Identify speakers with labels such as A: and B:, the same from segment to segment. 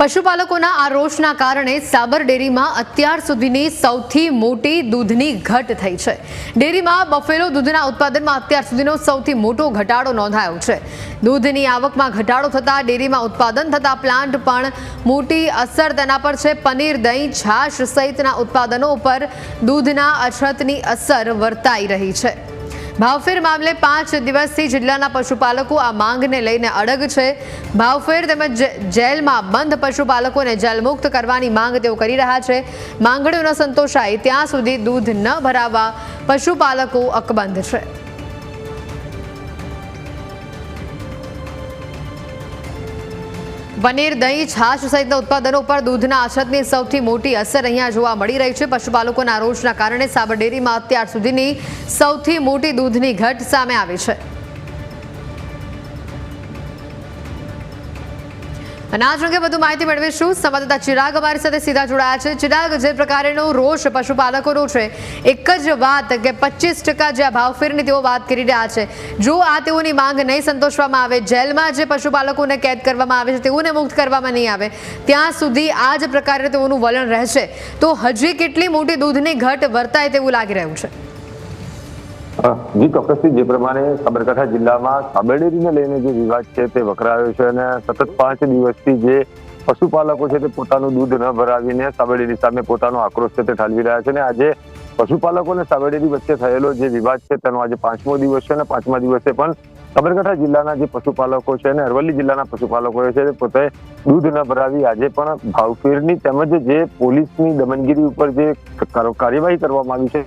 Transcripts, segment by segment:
A: પશુપાલકોના આ રોષના કારણે સાબર ડેરીમાં અત્યાર સુધીની સૌથી મોટી દૂધની ઘટ થઈ છે. ડેરીમાં બફેલો દૂધના ઉત્પાદનમાં અત્યાર સુધીનો સૌથી મોટો ઘટાડો નોંધાયો છે. દૂધની આવકમાં ઘટાડો થતાં ડેરીમાં ઉત્પાદન થતા પ્લાન્ટ પણ મોટી અસર તેના પર છે. પનીર, દહીં, છાશ સહિતના ઉત્પાદનો ઉપર દૂધના અછતની અસર વર્તાઈ રહી છે. ભાવફેર મામલે પાંચ દિવસથી જિલ્લાના પશુપાલકો આ માંગને લઈને અડગ છે. ભાવફેર તેમજ જેલમાં બંધ પશુપાલકોને જેલમુક્ત કરવાની માંગ તેઓ કરી રહ્યા છે. માંગણીઓ સંતોષાય ત્યાં સુધી દૂધ ન ભરાવવા પશુપાલકો અકબંધ છે. પનીર, દહીં, છાશ સહિતના ઉત્પાદનો પર દૂધના અછતની સૌથી મોટી અસર અહીંયા જોવા મળી રહી છે. પશુપાલકોના રોષના કારણે સાબર ડેરીમાં અત્યાર સુધીની સૌથી મોટી દૂધની ઘટ સામે આવી છે. અને આ જ અંગે વધુ માહિતી મેળવીશું. સંવાદદાતા ચિરાગ અમારી સાથે સીધા જોડાયા છે. ચિરાગ, જે પ્રકારેનો રોષ પશુપાલકોનો છે, એક જ વાત કે પચીસ ટકા જે આ ભાવફેરની તેઓ વાત કરી રહ્યા છે. જો આ તેઓની માંગ નહીં સંતોષવામાં આવે, જેલમાં જે પશુપાલકોને કેદ કરવામાં આવે છે, તેઓને મુક્ત કરવામાં નહીં આવે, ત્યાં સુધી આ જ પ્રકારે તેઓનું વલણ રહેશે. તો હજી કેટલી મોટી દૂધની ઘટ વર્તાય તેવું લાગી રહ્યું છે.
B: જી ચોક્કસથી જે પ્રમાણે સાબરકાંઠા જિલ્લામાં સાબરડેરીને લઈને જે વિવાદ છે તે વકરાયો છે અને સતત પાંચ દિવસથી જે પશુપાલકો છે તે પોતાનું દૂધ ન ભરાવીને સાબરડેરી સામે પોતાનો આક્રોશ છે તે ઠાલવી રહ્યા છે અને આજે પશુપાલકો અને સાબરડેરી વચ્ચે થયેલો જે વિવાદ છે તેનો આજે પાંચમો દિવસ છે અને પાંચમા દિવસે પણ સાબરકાંઠા જિલ્લાના જે પશુપાલકો છે અને અરવલ્લી જિલ્લાના પશુપાલકો છે તે પોતે દૂધ ન ભરાવી આજે પણ ભાવફેરની તેમજ જે પોલીસની દમનગીરી ઉપર જે કાર- કાર્યવાહી કરવામાં આવી છે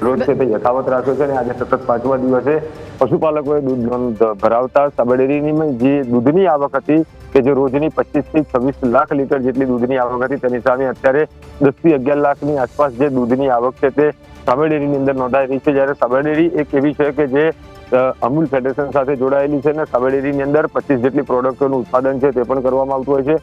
B: રોજ છે તે યથાવત રાખ્યો છે અને આજે સતત પાંચમા દિવસે પશુપાલકોએ દૂધ ભરાવતા સાબરડેરીની જે દૂધની આવક હતી કે જે રોજની પચીસથી છવ્વીસ લાખ લીટર જેટલી દૂધની આવક હતી તેની સામે અત્યારે દસથી અગિયાર લાખની આસપાસ જે દૂધની આવક છે તે સાબરડેરીની અંદર નોંધાઈ રહી છે. જ્યારે સાબરડેરી એક એવી છે કે જે અમૂલ ફેડરેશન સાથે જોડાયેલી છે અને સાબરડેરીની અંદર પચીસ જેટલી પ્રોડક્ટોનું ઉત્પાદન છે તે પણ કરવામાં આવતું હોય છે.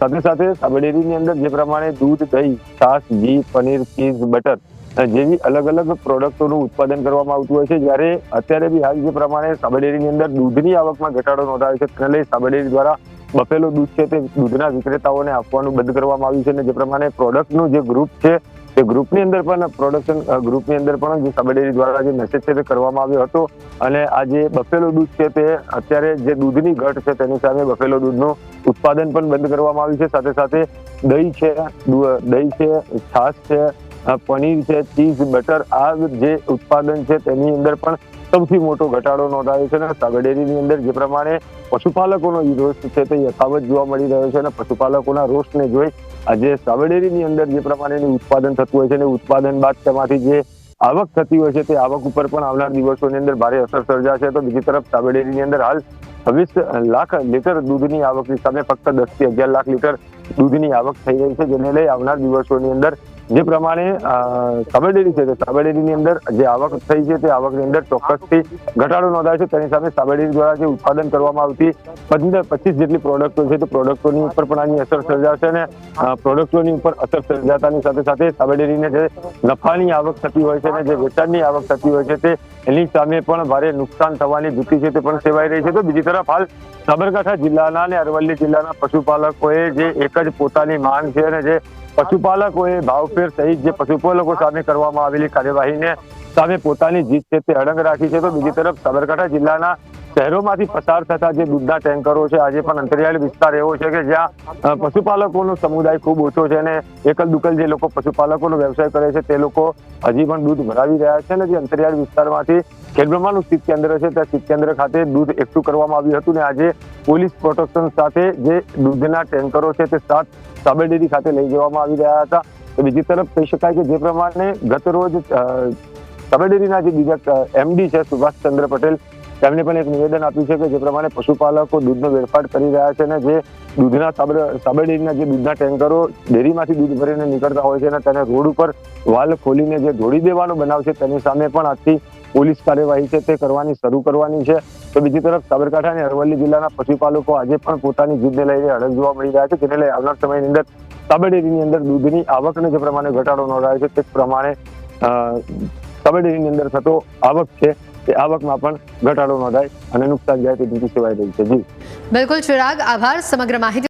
B: સાથે સાથે સાબરડેરીની અંદર જે પ્રમાણે દૂધ, દહીં, છાશ, ઘી, પનીર, ચીઝ, બટર જેવી અલગ અલગ પ્રોડક્ટોનું ઉત્પાદન કરવામાં આવતું હોય છે. જ્યારે અત્યારે બી હાલ જે પ્રમાણે સાબરડેરીની અંદર દૂધની આવકમાં ઘટાડો નોંધાયો છે, તેને લઈ સાબરડેરી દ્વારા બફેલો દૂધ છે તે દૂધના વિક્રેતાઓને આપવાનું બંધ કરવામાં આવ્યું છે અને જે પ્રમાણે પ્રોડક્ટનું જે ગ્રુપ છે, તે ગ્રુપની અંદર પણ પ્રોડક્શન ગ્રુપની અંદર પણ જે સાબરડેરી દ્વારા જે મેસેજ છે તે કરવામાં આવ્યો હતો. અને આ જે બફેલો દૂધ છે તે અત્યારે જે દૂધની ઘટ છે તેની સામે બફેલો દૂધનું ઉત્પાદન પણ બંધ કરવામાં આવ્યું છે. સાથે સાથે દહીં છે દહીં છે, છાશ છે પનીર છે, ચીઝ, બટર આ જે ઉત્પાદન છે તેની અંદર પણ સૌથી મોટો ઘટાડો નોંધાયો છે અને સાબરડેરીની અંદર જે પ્રમાણે પશુપાલકોનો રોષ છે તે યથાવત જોવા મળી રહ્યો છે અને પશુપાલકોના રોષને જોઈ આજે સાવડેરીની અંદર જે પ્રમાણેનું ઉત્પાદન થતું હોય છે અને ઉત્પાદન બાદ તેમાંથી જે આવક થતી હોય છે તે આવક ઉપર પણ આવનાર દિવસોની અંદર ભારે અસર સર્જાશે. તો બીજી તરફ સાવડેરીની અંદર હાલ છવ્વીસ લાખ લીટર દૂધની આવકની સામે ફક્ત દસથી અગિયાર લાખ લીટર દૂધની આવક થઈ રહી છે, જેને લઈ આવનાર દિવસોની અંદર જે પ્રમાણે સાબરડેરી છે. તે સાબરડેરીની અંદર જે આવક થઈ છે તે આવકની અંદર ચોક્કસથી ઘટાડો નોંધાય છે. તેની સામે સાબરડેરી દ્વારા જે ઉત્પાદન કરવામાં આવતી પંદર, પચીસ જેટલી પ્રોડક્ટો છે તે પ્રોડક્ટોની ઉપર પણ આની અસર સર્જાશે અને પ્રોડક્ટોની ઉપર અસર સર્જાતાની સાથે સાથે સાબરડેરીને જે નફાની આવક થતી હોય છે અને જે વેચાણની આવક થતી હોય છે તે એની સામે પણ ભારે નુકસાન થવાની ભીતિ છે તે પણ સેવાઈ રહી છે. તો બીજી તરફ હાલ સાબરકાંઠા જિલ્લાના અને અરવલ્લી જિલ્લાના પશુપાલકોએ જે એક જ પોતાની માંગ છે અને જે પશુપાલકોએ ભાવફેર સહિત જે પશુપાલકો સામે કરવામાં આવેલી કાર્યવાહીને સામે પોતાની જીત છે તે અડંગ રાખી છે. તો બીજી તરફ સાબરકાંઠા જિલ્લાના શહેરોમાંથી પસાર થતા જે દૂધના ટેન્કરો છે, આજે પણ અંતરિયાળ વિસ્તાર એવો છે કે જ્યાં પશુપાલકોનો સમુદાય ખૂબ ઓછો છે અને એકલ દુકલ જે લોકો પશુપાલકોનો વ્યવસાય કરે છે તે લોકો હજી પણ દૂધ ભરાવી રહ્યા છે અને જે અંતરિયાળ વિસ્તારમાંથી ખેડબ્રહ્માનું સ્થિત કેન્દ્ર છે, ત્યાં સ્થિત કેન્દ્ર ખાતે દૂધ એકઠું કરવામાં આવ્યું હતું ને આજે પોલીસ પ્રોટેક્શન સાથે જે દૂધના ટેન્કરો છે તે સાત સાબરડેરી ખાતે લઈ જવામાં આવી રહ્યા હતા. તો બીજી તરફ કહી શકાય કે જે પ્રમાણે ગત રોજ સાબરડેરીના જે બીજા એમડી છે, સુભાષચંદ્ર પટેલ તેમણે પણ એક નિવેદન આપ્યું છે કે જે પ્રમાણે પશુપાલકો દૂધનો વેડફાટ કરી રહ્યા છે અને જે દૂધના સાબર, સાબરડેરીના જે દૂધના ટેન્કરો ડેરીમાંથી દૂધ ભરીને નીકળતા હોય છે અને તેને રોડ ઉપર વાલ ખોલીને જે ઢોળી દેવાનો બનાવ છે તેની સામે પણ આજથી પોલીસ કાર્યવાહી છે તે કરવાની, શરૂ કરવાની છે. તો બીજી તરફ સાબરકાંઠા અને અરવલ્લી જિલ્લાના પશુપાલકો આજે પણ પોતાની જીદને લઈને અડગ જોવા મળી રહ્યા છે. જેને લઈ આવનાર સમયની અંદર સાબરડેરીની અંદર દૂધની આવકને જે પ્રમાણે ઘટાડો નોંધાયો છે તે પ્રમાણે અ, સાબરડેરીની અંદર થતો આવક છે તે આવકમાં પણ ઘટાડો નોંધાય અને નુકસાન જાય તે ભીતિ સેવાઈ રહી છે. જી.
A: બિલકુલ ચિરાગ આભાર. સમગ્ર માહિતી